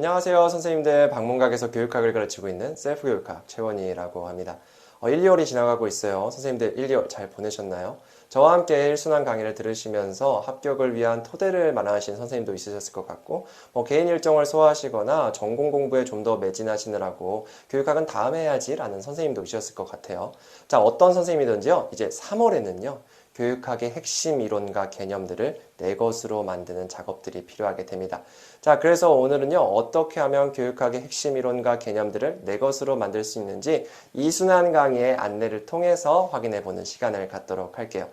안녕하세요. 선생님들 방문각에서 교육학을 가르치고 있는 셀프 교육학 최원희라고 합니다. 어, 1, 2월이 지나가고 있어요. 선생님들 1, 2월 잘 보내셨나요? 저와 함께 1순환 강의를 들으시면서 합격을 위한 토대를 마련하신 선생님도 있으셨을 것 같고 뭐 개인 일정을 소화하시거나 전공 공부에 좀 더 매진하시느라고 교육학은 다음에 해야지 라는 선생님도 있으셨을 것 같아요. 자 어떤 선생님이든지요. 이제 3월에는요 교육학의 핵심 이론과 개념들을 내 것으로 만드는 작업들이 필요하게 됩니다. 자, 그래서 오늘은요, 어떻게 하면 교육학의 핵심 이론과 개념들을 내 것으로 만들 수 있는지 이순환 강의의 안내를 통해서 확인해 보는 시간을 갖도록 할게요.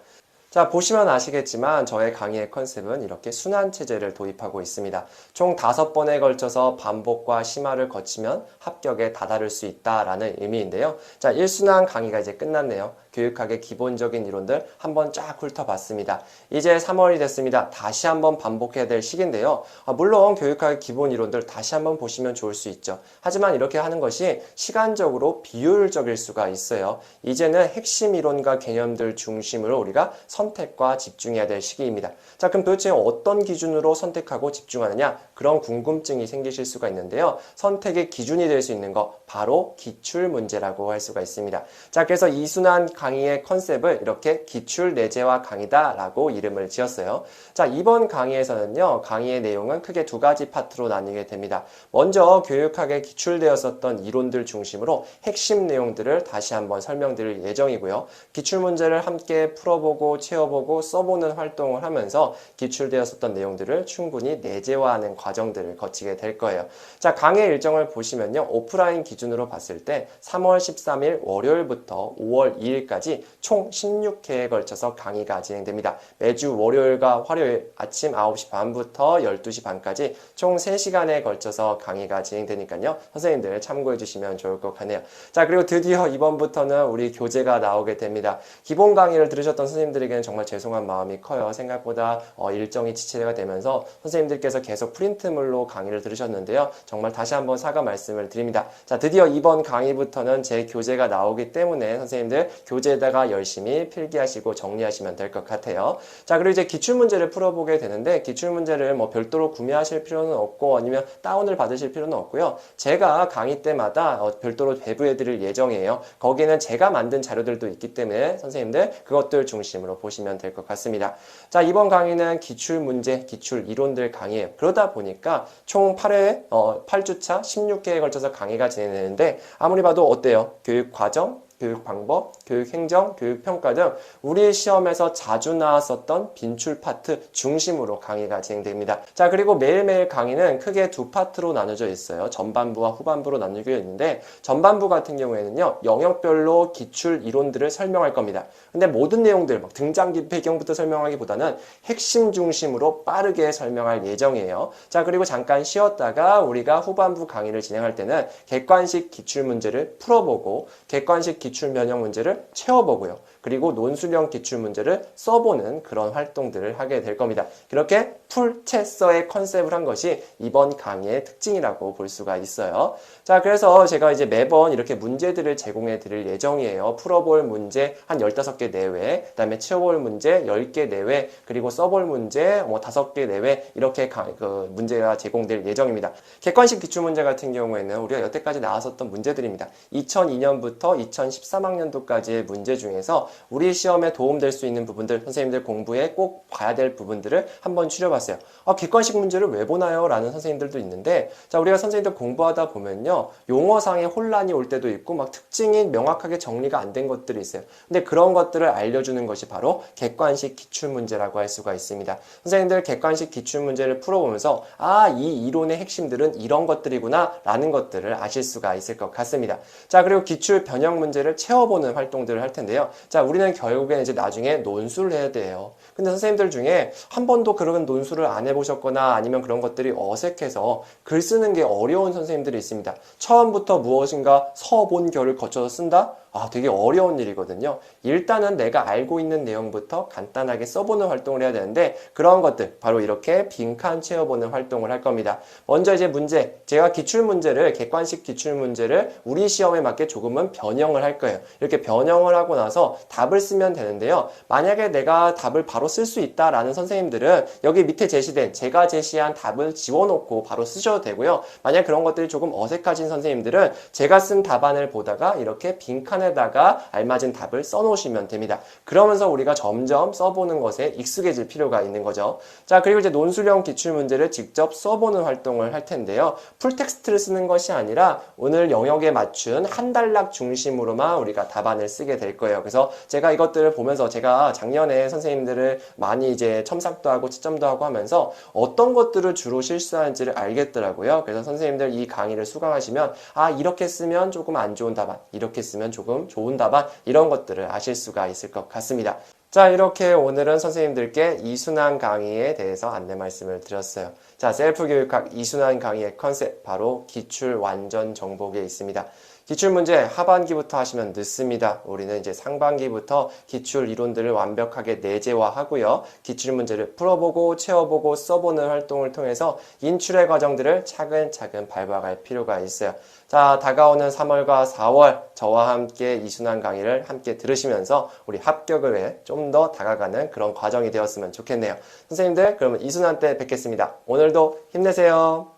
자, 보시면 아시겠지만 저의 강의의 컨셉은 이렇게 순환 체제를 도입하고 있습니다. 총 다섯 번에 걸쳐서 반복과 심화를 거치면 합격에 다다를 수 있다라는 의미인데요. 자, 1순환 강의가 이제 끝났네요. 교육학의 기본적인 이론들 한번 쫙 훑어봤습니다. 이제 3월이 됐습니다. 다시 한번 반복해야 될 시기인데요. 아, 물론 교육학의 기본 이론들 다시 한번 보시면 좋을 수 있죠. 하지만 이렇게 하는 것이 시간적으로 비효율적일 수가 있어요. 이제는 핵심 이론과 개념들 중심으로 우리가 선택과 집중해야 될 시기입니다. 자, 그럼 도대체 어떤 기준으로 선택하고 집중하느냐? 그런 궁금증이 생기실 수가 있는데요. 선택의 기준이 될 수 있는 거 바로 기출 문제라고 할 수가 있습니다. 자, 그래서 이순환 강의의 컨셉을 이렇게 기출 내재화 강의다라고 이름을 지었어요. 자, 이번 강의에서는요. 강의의 내용은 크게 두 가지 파트로 나뉘게 됩니다. 먼저 교육학에 기출되었었던 이론들 중심으로 핵심 내용들을 다시 한번 설명드릴 예정이고요. 기출 문제를 함께 풀어보고 채워보고 써보는 활동을 하면서 기출되었었던 내용들을 충분히 내재화하는 과정들을 거치게 될 거예요. 자, 강의 일정을 보시면요. 오프라인 기준으로 봤을 때 3월 13일 월요일부터 5월 2일까지 총 16회에 걸쳐서 강의가 진행됩니다. 매주 월요일과 화요일 아침 9시 반부터 12시 반까지 총 3시간에 걸쳐서 강의가 진행되니까요. 선생님들 참고해 주시면 좋을 것 같네요. 자, 그리고 드디어 이번부터는 우리 교재가 나오게 됩니다. 기본 강의를 들으셨던 선생님들에게 는 정말 죄송한 마음이 커요. 생각보다 어, 일정이 지체가 되면서 선생님들께서 계속 프린트물로 강의를 들으셨는데요. 정말 다시 한번 사과 말씀을 드립니다. 자, 드디어 이번 강의부터는 제 교재가 나오기 때문에 선생님들 교재에다가 열심히 필기하시고 정리하시면 될 것 같아요. 자, 그리고 이제 기출문제를 풀어보게 되는데 기출문제를 뭐 별도로 구매하실 필요는 없고 아니면 다운을 받으실 필요는 없고요. 제가 강의 때마다 어, 별도로 배부해 드릴 예정이에요. 거기는 제가 만든 자료들도 있기 때문에 선생님들 그것들 중심으로 보시면 될 것 같습니다. 자, 이번 강의는 기출 문제, 기출 이론들 강의예요. 그러다 보니까 총 8회, 어, 8주차 16회에 걸쳐서 강의가 진행되는데 아무리 봐도 어때요? 교육 과정, 교육 방법, 교육 행정, 교육 평가 등 우리 시험에서 자주 나왔었던 빈출 파트 중심으로 강의가 진행됩니다. 자, 그리고 매일매일 강의는 크게 두 파트로 나눠져 있어요. 전반부와 후반부로 나누게 있는데 전반부 같은 경우에는요. 영역별로 기출 이론들을 설명할 겁니다. 근데 모든 내용들 막 등장기 배경부터 설명하기보다는 핵심 중심으로 빠르게 설명할 예정이에요. 자, 그리고 잠깐 쉬었다가 우리가 후반부 강의를 진행할 때는 객관식 기출 문제를 풀어보고 객관식 기출 면역 문제를 채워보고요. 그리고 논술형 기출 문제를 써보는 그런 활동들을 하게 될 겁니다. 이렇게 풀체서의 컨셉을 한 것이 이번 강의의 특징이라고 볼 수가 있어요. 자, 그래서 제가 이제 매번 이렇게 문제들을 제공해 드릴 예정이에요. 풀어볼 문제 한 15개 내외, 그 다음에 채워볼 문제 10개 내외, 그리고 써볼 문제 뭐 5개 내외, 이렇게 가, 그 문제가 제공될 예정입니다. 객관식 기출문제 같은 경우에는 우리가 여태까지 나왔었던 문제들입니다. 2002년부터 2013학년도까지 의 문제 중에서 우리 시험에 도움될 수 있는 부분들, 선생님들 공부에 꼭 봐야 될 부분들을 한번 추려봤어요. 아, 객관식 문제를 왜 보나요? 라는 선생님들도 있는데, 자, 우리가 선생님들 공부하다 보면요. 용어상의 혼란이 올 때도 있고, 막 특징이 명확하게 정리가 안 된 것들이 있어요. 근데 그런 것들을 알려주는 것이 바로 객관식 기출문제라고 할 수가 있습니다. 선생님들 객관식 기출문제를 풀어보면서, 아, 이 이론의 핵심들은 이런 것들이구나, 라는 것들을 아실 수가 있을 것 같습니다. 자, 그리고 기출 변형 문제를 채워보는 활동 들을 할 텐데요. 자, 우리는 결국엔 이제 나중에 논술을 해야 돼요. 근데 선생님들 중에 한 번도 그런 논술을 안 해보셨거나 아니면 그런 것들이 어색해서 글 쓰는 게 어려운 선생님들이 있습니다. 처음부터 무엇인가 서본 결을 거쳐서 쓴다? 아, 되게 어려운 일이거든요. 일단은 내가 알고 있는 내용부터 간단하게 써보는 활동을 해야 되는데 그런 것들 바로 이렇게 빈칸 채워보는 활동을 할 겁니다. 먼저 이제 문제, 제가 기출 문제를 객관식 기출 문제를 우리 시험에 맞게 조금은 변형을 할 거예요. 이렇게 변형을 하고 나서 답을 쓰면 되는데요. 만약에 내가 답을 바로 쓸 수 있다라는 선생님들은 여기 밑에 제시된 제가 제시한 답을 지워놓고 바로 쓰셔도 되고요. 만약 그런 것들이 조금 어색하신 선생님들은 제가 쓴 답안을 보다가 이렇게 빈칸 에다가 알맞은 답을 써놓으시면 됩니다. 그러면서 우리가 점점 써보는 것에 익숙해질 필요가 있는 거죠. 자, 그리고 이제 논술형 기출 문제를 직접 써보는 활동을 할 텐데요. 풀텍스트를 쓰는 것이 아니라 오늘 영역에 맞춘 한 단락 중심으로만 우리가 답안을 쓰게 될 거예요. 그래서 제가 이것들을 보면서 제가 작년에 선생님들을 많이 이제 첨삭도 하고 채점도 하고 하면서 어떤 것들을 주로 실수하는지를 알겠더라고요. 그래서 선생님들 이 강의를 수강하시면 아, 이렇게 쓰면 조금 안 좋은 답안, 이렇게 쓰면 조금 좋은 답안, 이런 것들을 아실 수가 있을 것 같습니다. 자, 이렇게 오늘은 선생님들께 이순환 강의에 대해서 안내 말씀을 드렸어요. 자, 셀프 교육학 이순환 강의의 컨셉, 바로 기출 완전 정복에 있습니다. 기출 문제 하반기부터 하시면 늦습니다. 우리는 이제 상반기부터 기출 이론들을 완벽하게 내재화하고요. 기출 문제를 풀어보고 채워보고 써보는 활동을 통해서 인출의 과정들을 차근차근 밟아갈 필요가 있어요. 자, 다가오는 3월과 4월 저와 함께 이순환 강의를 함께 들으시면서 우리 합격을 해 좀 더 다가가는 그런 과정이 되었으면 좋겠네요. 선생님들, 그러면 이순환 때 뵙겠습니다. 오늘도 힘내세요.